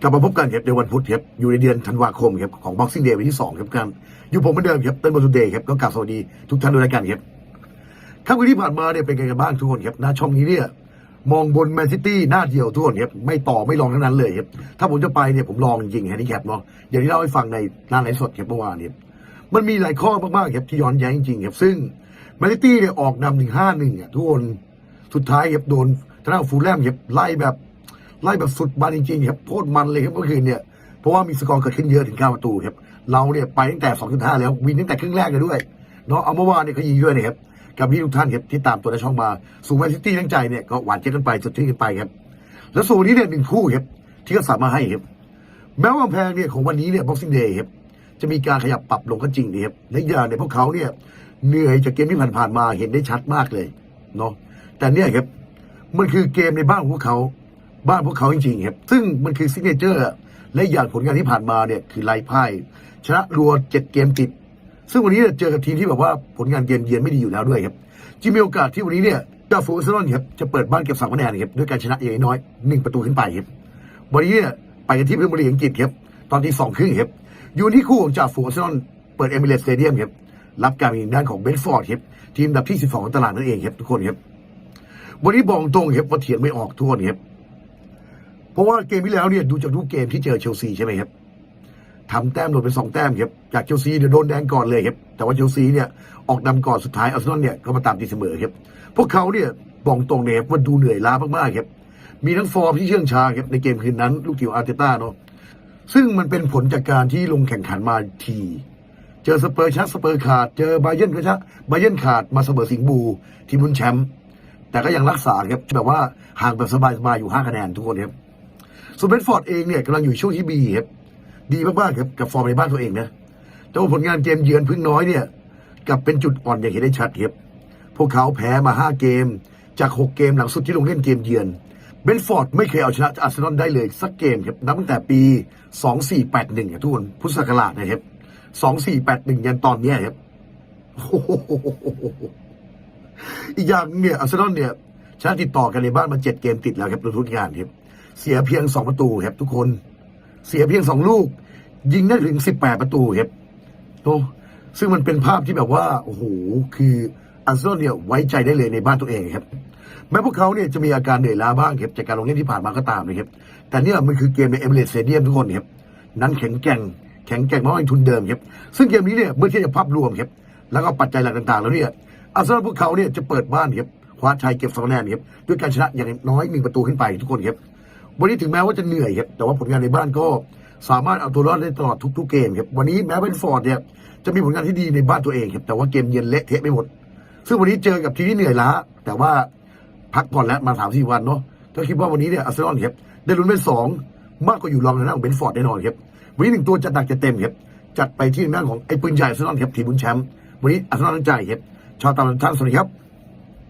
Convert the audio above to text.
กลับมาพบกันครับในวันพุธครับอยู่ในเดือนธันวาคมครับของ Boxing Day วันที่2ครับกันอยู่ผมเหมือนเดิมครับเต้นบอลทูเดย์ครับก็กลับสวัสดีทุกท่านด้วยกันครับค่ำคืนที่ผ่านมาเนี่ยเป็นไงกันบ้างทุกคนครับหน้าช่องนี้เนี่ยมองบนแมนซิตี้หน้าเดียวทุกคนครับไม่ต่อไม่ลองทั้งนั้นเลยครับถ้าผมจะไปเนี่ยผมลองจริงแฮนดี้แคปเนาะอย่างที่เล่าให้ฟังในหน้าไลฟ์สดครับเมื่อวานเนี่ยมันมีหลายข้อมากๆครับที่ย้อนแย้งจริงครับซึ่งแมนซิตี้เนี่ยออกนำหนึ่งห้าหนึ่งอะทุกคนสุดท้ายครับโดนทางด้าฟูลแลมครับไล่แบบ ไล่แบบสุดมันจริงๆครับโคตรมันเลยครับเมื่อคืนเนี่ยเพราะว่ามีสกอร์เกิดขึ้นเยอะถึง9ประตูครับเราเนี่ยไปตั้งแต่2.5แล้ววินตั้งแต่ครึ่งแรกเลยด้วยเนาะเอาเมื่อวานเนี่ยเขายิงด้วยนะครับกับพี่ทุกท่านครับที่ตามตัวในช่องมาสู่แมนซิตี้ทั้งใจเนี่ยก็หวานเจ๊กันไปสุดที่กันไปครับแล้วส่วนนี้เนี่ยหนึ่งคู่ครับที่เขาสามารถให้ครับแม้ว่ากำแพงเนี่ยของวันนี้เนี่ย Boxing Day ครับจะมีการขยับปรับลงก็จริงดีครับในอย่างเนี่ยพวกเขาเนี่ยเหนื่อยจากเกมที่ผ่านๆมาเห็นได้ชัดมากเลยเนาะแต่เนี่ยครับมันคือเกมในบ้านของพวกเขา บ้านพวกเขาจริงๆครับซึ่งมันคือซิกเนเจอร์และอย่างผลงานที่ผ่านมาเนี่ยคือไล่พ่ายชนะรัวเจ็ดเกมติด ซึ่งวันนี้เนี่ยเจอกับทีมที่แบบว่าผลงานเกมเยือนไม่ดีอยู่แล้วด้วยครับจึงมีโอกาสที่วันนี้เนี่ยดาฟูอาร์เซนอลครับจะเปิดบ้านเก็บสามคะแนนครับด้วยการชนะอย่างน้อยหนึ่งประตูขึ้นไปครับวันนี้เนี่ยไปกันที่พรีเมียร์ลีอังกฤษครับตอนที่สองครึ่งครับอยู่ที่คู่ของจ่าฝูงอาร์เซนอลเปิดเอมิเรตสเตเดียมครับรับการมีด้านของเบนฟอร์ดครับทีมดับที่ 12ของตลาดนั่นเองครับทุกคนครับวันนี้บอกตรงครับว่าเถียงไม่ออกทุกคนครับ ราะว่าเกมที่แล้วเนี่ยดูจากทุกเกมที่เจอเชลซีใช่ไหมครับทำแต้มหล่นเป็นสองแต้มครับจากเชลซีเนี่ยโดนแดงก่อนเลยครับแต่ว่าเชลซีเนี่ยออกนำก่อนสุดท้ายอาร์เซนอลเนี่ยก็มาตามตีเสมอครับพวกเขาเนี่ยบอกตรงเนี่ยครับว่าดูเหนื่อยล้ามากๆครับมีทั้งฟอร์มที่เชื่องช้าครับในเกมคืนนั้น ลูกทีมอาร์เตต้าเนาะซึ่งมันเป็นผลจากการที่ลงแข่งขันมาทีเจอสเปอร์ชนะสเปอร์ขาด เจอบาเยนก็ชนะบาเยนขาดมาเสมอสิงห์บูทีมลุ้นแชมป์แต่ก็ยังรักษาครับแบบว่าห่างแบบสบายๆอยู่ห้าคะแนนทุกคนครับ ส่วนเบนฟอร์ดเองเนี่ยกำลังอยู่ช่วงที่บีครับดีมากๆครับกับฟอร์มในบ้านตัวเองนะแต่ว่าผลงานเกมเยือนพึ่งน้อยเนี่ยกลับเป็นจุดอ่อนอย่างเห็นได้ชัดครับพวกเขาแพ้มา 5 เกม จาก 6 เกมหลังสุดที่ลงเล่นเกมเยือนเบนฟอร์ดไม่เคยเอาชนะอาร์เซนอลได้เลยสักเกมครับนับตั้งแต่ปี 2481ครับทุกคนพุทธศักราชนะครับ2481 ยันตอนนี้ครับอีกอย่างเนี่ยอาร์เซนอลเนี่ยชนะติดต่อกันในบ้านมา 7 เกมติดแล้วครับทุกงานครับ เสียเพียงสองประตูครับทุกคน เสียเพียงสองลูก ยิงได้ถึงสิบแปดประตูครับโอ้ซึ่งมันเป็นภาพที่แบบว่าโอ้โหคืออาร์เซนอลเนี่ยไว้ใจได้เลยในบ้านตัวเองครับแม้พวกเขาเนี่ยจะมีอาการเหนื่อยล้าบ้างครับจากการลงเล่นที่ผ่านมาก็ตามนะครับแต่เนี่ยมันคือเกมในเอเมเรตสเตเดียมทุกคนครับนั้นแข็งแกร่งแข็งแกร่งมากกว่าทุนเดิมครับซึ่งเกมนี้เนี่ยเมื่อเทียบกับภาพรวมครับแล้วก็ปัจจัยหลักต่าง ๆ แล้วเนี่ยอาร์เซนอลพวกเขาเนี่ยจะเปิดบ้านครับคว้าชัยเก็บสองคะแนนครับด้วยการชนะอย่างน้อยหนึ่งประตูขึ้นไปทุกคนครับ วันนี้ถึงแม้ว่าจะเหนื่อยครับแต่ว่าผลงานในบ้านก็สามารถเอาตัวรอดได้ตลอดทุกๆเกมครับวันนี้แม้เบนฟอร์ดเนี่ยจะมีผลงานที่ดีในบ้านตัวเองครับแต่ว่าเกมเย็นเละเทะไปหมด ซึ่งวันนี้เจอกับทีมที่เหนื่อยล้า แต่ว่าพักผ่อนแล้วมาสามสี่วันเนาะก็คิดว่าวันนี้เนี่ยอาร์เซนอลครับได้ลุ้นเป็นสองมากกว่าอยู่รองในหน้าของเบนฟอร์ดแน่นอนครับวันนี้หนึ่งตัวจัดหนักจะเต็มครับจัดไปที่หน้าของไอ้ปืนใหญ่อาร์เซนอลครับทีมบุญแชมป์วันนี้อาร์เซนอลตั้งใจครับชาวตามท่านสวัสดีครับ